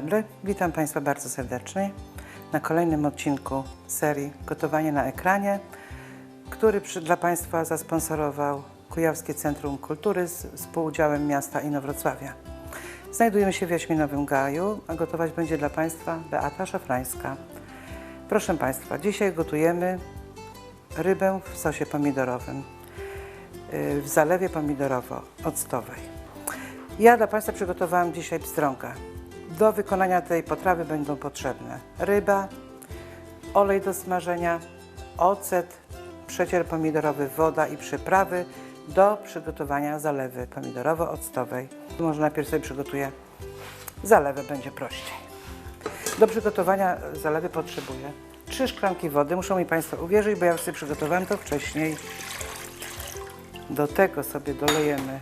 dobry, witam Państwa bardzo serdecznie na kolejnym odcinku serii Gotowanie na ekranie, który dla Państwa zasponsorował Kujawskie Centrum Kultury z współudziałem miasta Inowrocławia. Znajdujemy się w Jaśminowym Gaju, a gotować będzie dla Państwa Beata Szafrańska. Proszę Państwa, dzisiaj gotujemy rybę w sosie pomidorowym y, w zalewie pomidorowo-octowej. Ja dla Państwa przygotowałam dzisiaj pstrąga. Do wykonania tej potrawy będą potrzebne ryba, olej do smażenia, ocet, przecier pomidorowy, woda i przyprawy do przygotowania zalewy pomidorowo-octowej. Może najpierw sobie przygotuję zalewę, będzie prościej. Do przygotowania zalewy potrzebuję trzy szklanki wody. Muszą mi Państwo uwierzyć, bo ja już sobie przygotowałem to wcześniej. Do tego sobie dolejemy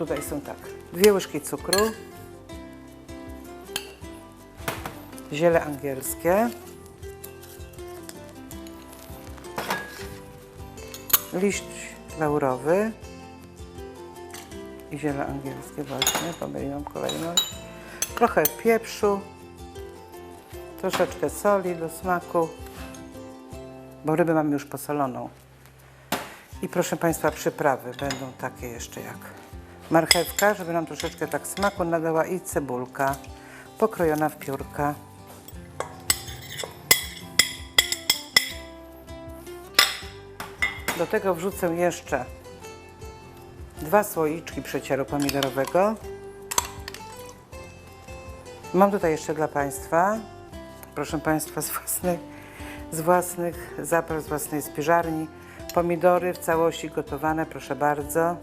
Tutaj są tak, dwie łyżki cukru, ziele angielskie, liść laurowy i ziele angielskie właśnie, pomyliłam kolejność, trochę pieprzu, troszeczkę soli do smaku, bo rybę mam już posoloną. I proszę Państwa, przyprawy będą takie jeszcze jak marchewka, żeby nam troszeczkę tak smaku nadała i cebulka pokrojona w piórka. Do tego wrzucę jeszcze dwa słoiczki przecieru pomidorowego. Mam tutaj jeszcze dla Państwa, proszę Państwa, z własnych, z własnych zapraw, z własnej spiżarni, pomidory w całości gotowane, proszę bardzo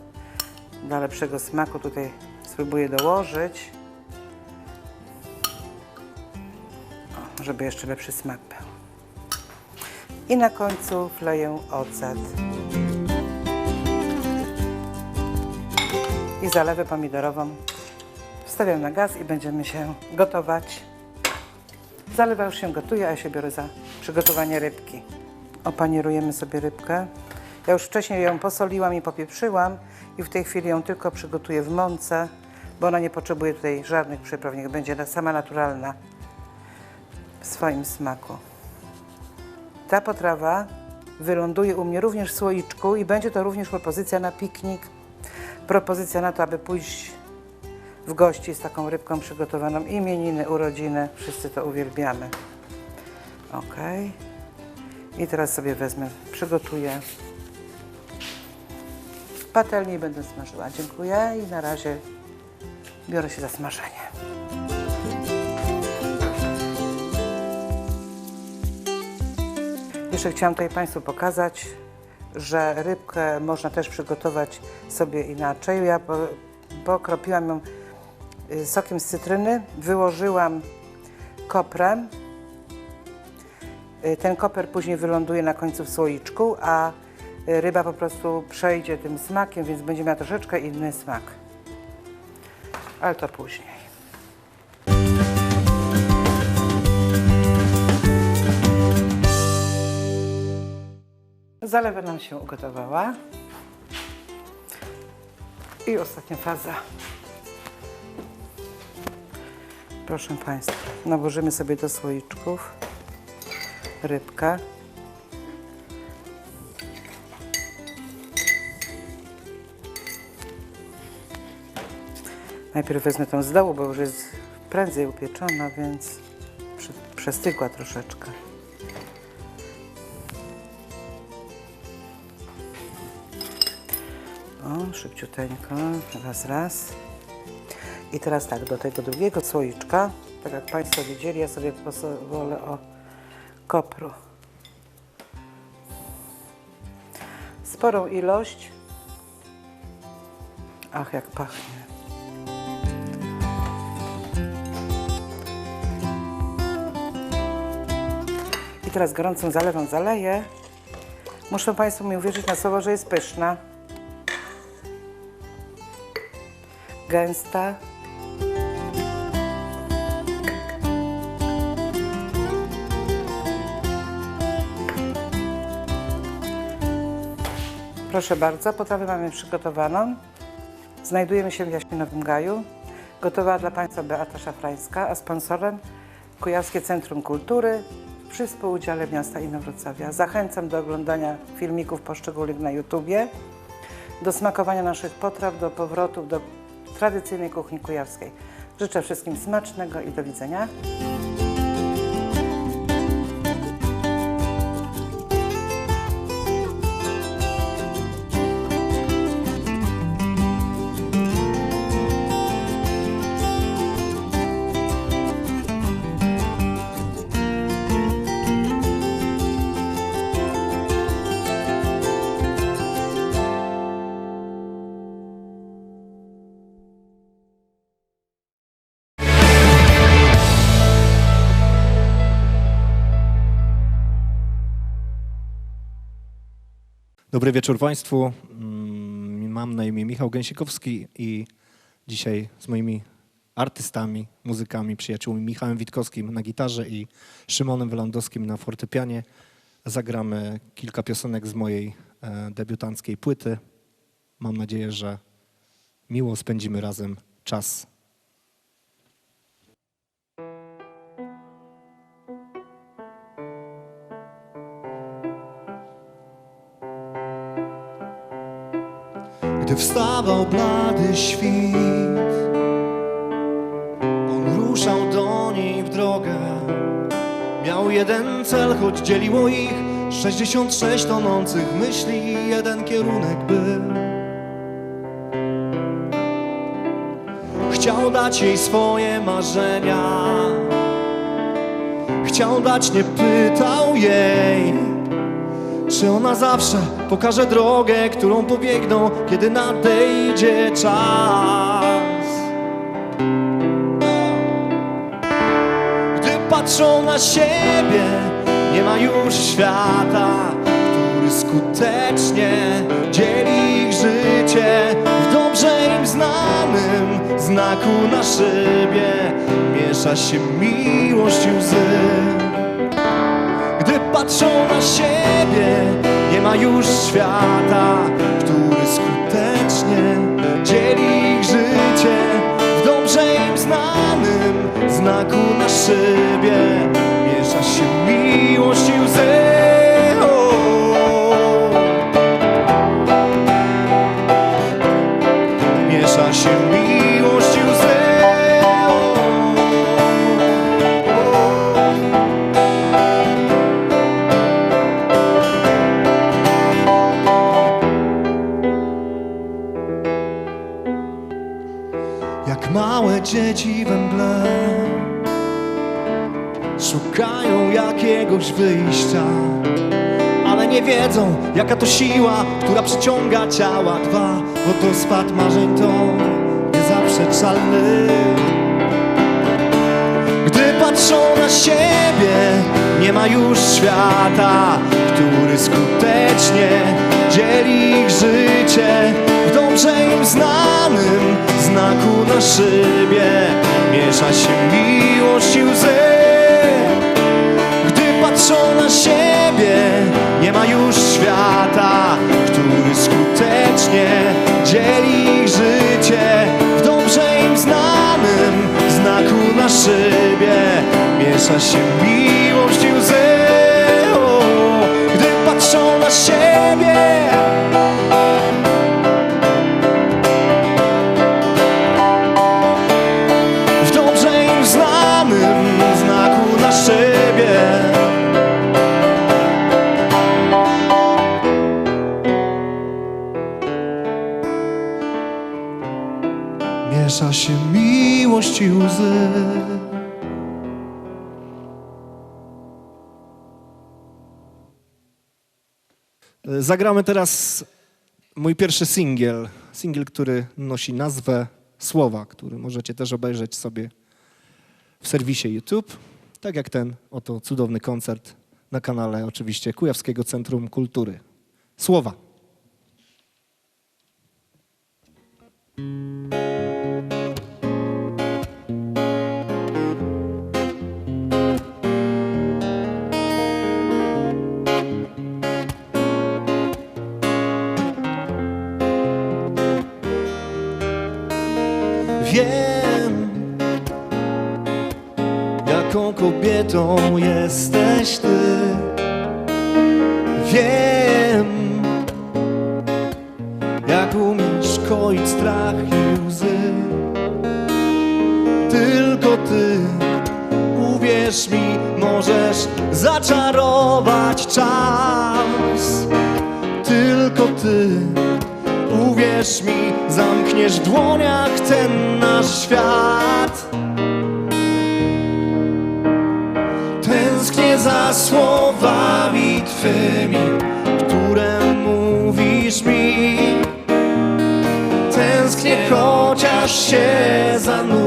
dla lepszego smaku tutaj spróbuję dołożyć. Żeby jeszcze lepszy smak był. I na końcu wleję ocet. I zalewę pomidorową wstawiam na gaz i będziemy się gotować. Zalewa już się gotuje, a ja się biorę za przygotowanie rybki. Opanierujemy sobie rybkę. Ja już wcześniej ją posoliłam i popieprzyłam i w tej chwili ją tylko przygotuję w mące, bo ona nie potrzebuje tutaj żadnych przypraw, niech będzie sama naturalna w swoim smaku. Ta potrawa wyląduje u mnie również w słoiczku i będzie to również propozycja na piknik, propozycja na to, aby pójść w gości z taką rybką przygotowaną, imieniny, urodziny, wszyscy to uwielbiamy. Ok. I teraz sobie wezmę, przygotuję patelni i będę smażyła. Dziękuję i na razie biorę się za smażenie. Jeszcze chciałam tutaj Państwu pokazać, że rybkę można też przygotować sobie inaczej. Ja po- pokropiłam ją y, sokiem z cytryny, wyłożyłam koprem. Y, Ten koper później wyląduje na końcu w słoiczku, a ryba po prostu przejdzie tym smakiem, więc będzie miała troszeczkę inny smak. Ale to później. Zalewa nam się ugotowała. I ostatnia faza. Proszę Państwa, nałożymy sobie do słoiczków rybkę. Najpierw wezmę tą z dołu, bo już jest prędzej upieczona, więc prze- przestygła troszeczkę. Szybciuteńko, raz, raz. I teraz tak, do tego drugiego słoiczka, tak jak Państwo widzieli, ja sobie pozwolę o kopru. Sporą ilość. Ach, jak pachnie. I teraz gorącą zalewą zaleję. Muszą Państwo mi uwierzyć na słowo, że jest pyszna. Gęsta. Proszę bardzo, potrawę mamy przygotowaną. Znajdujemy się w Jaśminowym Gaju. Gotowała dla Państwa Beata Szafrańska, a sponsorem Kujawskie Centrum Kultury przy współudziale miasta Inowrocławia. Zachęcam do oglądania filmików poszczególnych na YouTubie, do smakowania naszych potraw, do powrotów do tradycyjnej kuchni kujawskiej. Życzę wszystkim smacznego i do widzenia. Dobry wieczór Państwu. Mm, Mam na imię Michał Gęsikowski i dzisiaj z moimi artystami, muzykami, przyjaciółmi Michałem Witkowskim na gitarze i Szymonem Wylandowskim na fortepianie zagramy kilka piosenek z mojej e, debiutanckiej płyty. Mam nadzieję, że miło spędzimy razem czas. Gdy wstawał blady świt, on ruszał do niej w drogę. Miał jeden cel, choć dzieliło ich 66 tonących myśli i jeden kierunek był. Chciał dać jej swoje marzenia, chciał dać, nie pytał jej. Czy ona zawsze pokaże drogę, którą pobiegną, kiedy nadejdzie czas? Gdy patrzą na siebie, nie ma już świata, który skutecznie dzieli ich życie. W dobrze im znanym znaku na szybie miesza się miłość i łzy. Patrzą na siebie, nie ma już świata, który skutecznie dzieli ich życie. W dobrze im znanym znaku na szybie dzieci we mgle. Szukają jakiegoś wyjścia Ale nie wiedzą, jaka to siła, która przyciąga ciała dwa. Wodospad marzeń to niezaprzeczalny Gdy patrzą na siebie, nie ma już świata, który skutecznie dzieli ich życie. W dobrze im znanym znaku na szybie miesza się miłość i łzy. Gdy patrzą na siebie, nie ma już świata, który skutecznie dzieli ich życie. W dobrze im znanym znaku na szybie miesza się miłość Zagramy teraz mój pierwszy singiel. Singiel, który nosi nazwę Słowa, który możecie też obejrzeć sobie w serwisie YouTube. Tak jak ten oto cudowny koncert na kanale oczywiście Kujawskiego Centrum Kultury. Słowa. wiem Jaką kobietą jesteś ty. Wiem Jak umiesz koić strach i łzy. Tylko ty Uwierz mi, możesz zaczarować czas. Tylko ty uwierz mi, zamkniesz w dłoniach ten nasz świat. Tęsknię za słowami Twymi, które mówisz mi. Tęsknię, chociaż się zanurzam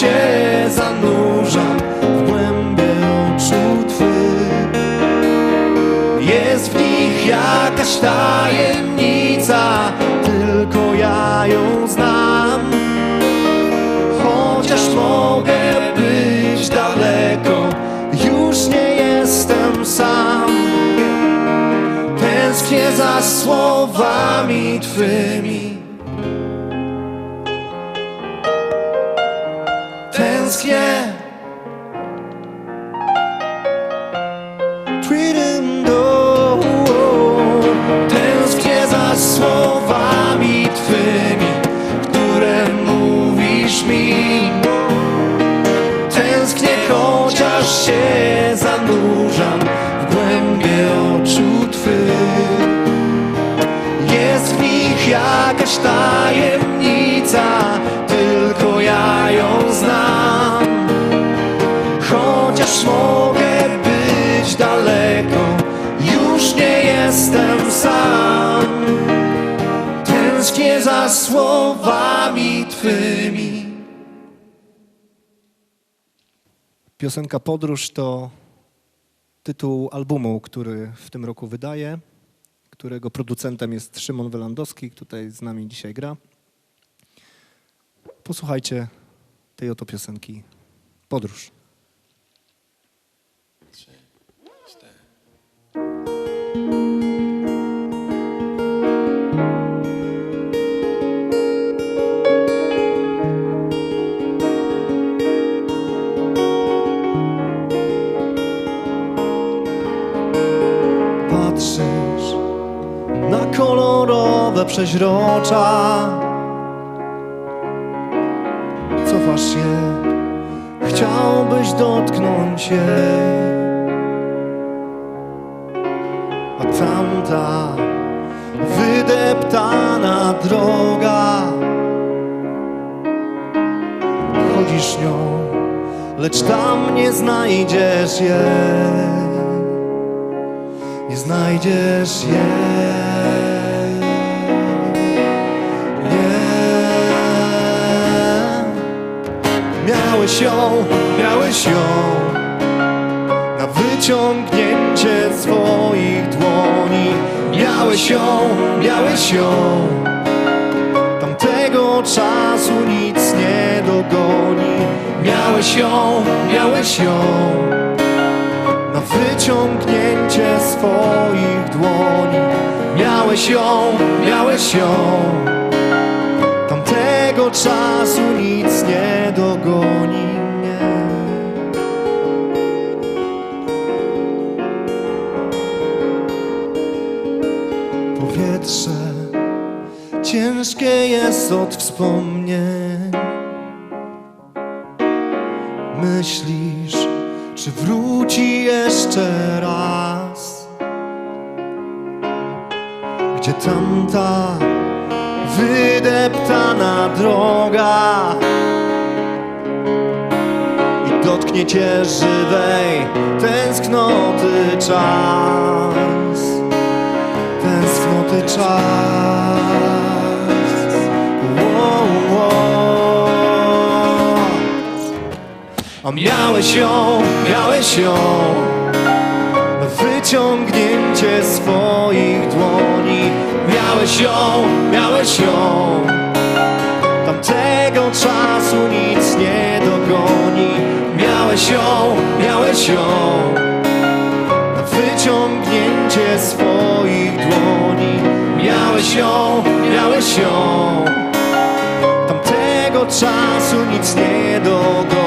się zanurzam w głębie oczu Twych. Jest w nich jakaś tajemnica, tylko ja ją znam. Chociaż mogę być daleko, już nie jestem sam. Tęsknię za słowami Twymi. Tęsknię. Tweeting do Tęsknię za słowami Twymi, które mówisz mi. Tęsknię, chociaż się za słowami Twymi. Piosenka Podróż to tytuł albumu, który w tym roku wydaję, którego producentem jest Szymon Wylandowski, tutaj z nami dzisiaj gra. Posłuchajcie tej oto piosenki Podróż. Kolorowe przeźrocza. Cofasz się, chciałbyś dotknąć jej A tamta wydeptana droga. Chodzisz nią, lecz tam nie znajdziesz jej. Nie znajdziesz jej. Miałeś ją, miałeś ją na wyciągnięcie swoich dłoni. Miałeś ją, miałeś ją. Tamtego czasu nic nie dogoni. Miałeś ją, miałeś ją na wyciągnięcie swoich dłoni. Miałeś ją, miałeś ją, Tamtego czasu nic nie dogoni mnie. Powietrze ciężkie jest od wspomnień. Myślisz, czy wróci jeszcze raz? Gdzie tamta wydeptana droga i dotknie cię żywej tęsknoty czas, tęsknoty czas. Wow, wow. A miałeś ją, miałeś ją wyciągnięcie swoich dłoni. Miałeś ją, miałeś ją. Tamtego czasu nic nie dogoni. Miałeś ją, miałeś ją. Na wyciągnięcie swoich dłoni. Miałeś ją, miałeś ją. Tamtego czasu nic nie dogoni.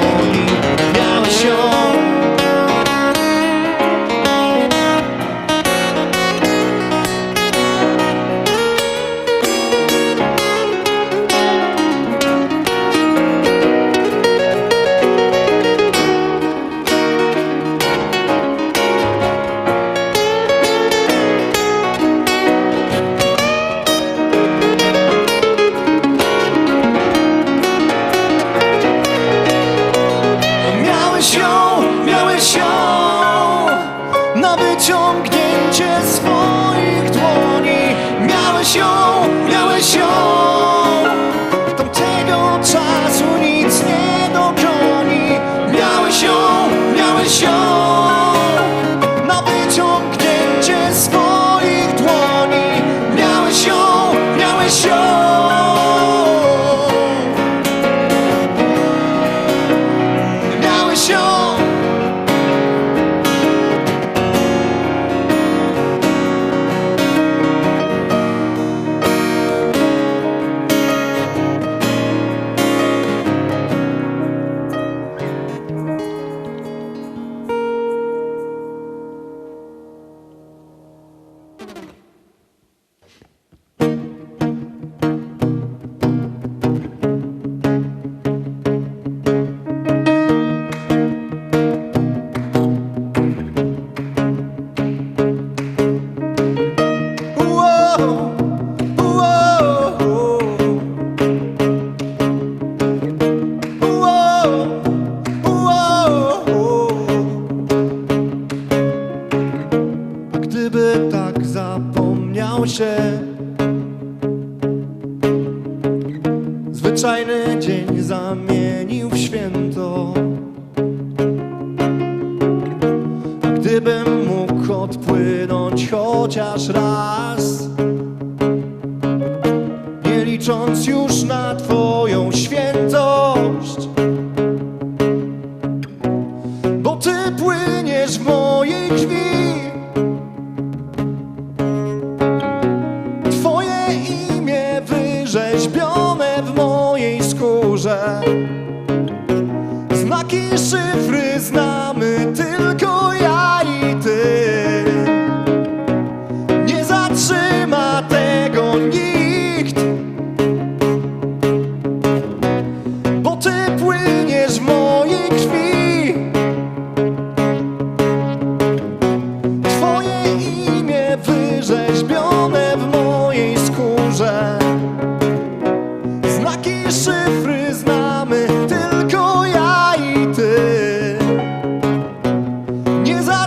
és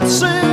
Nie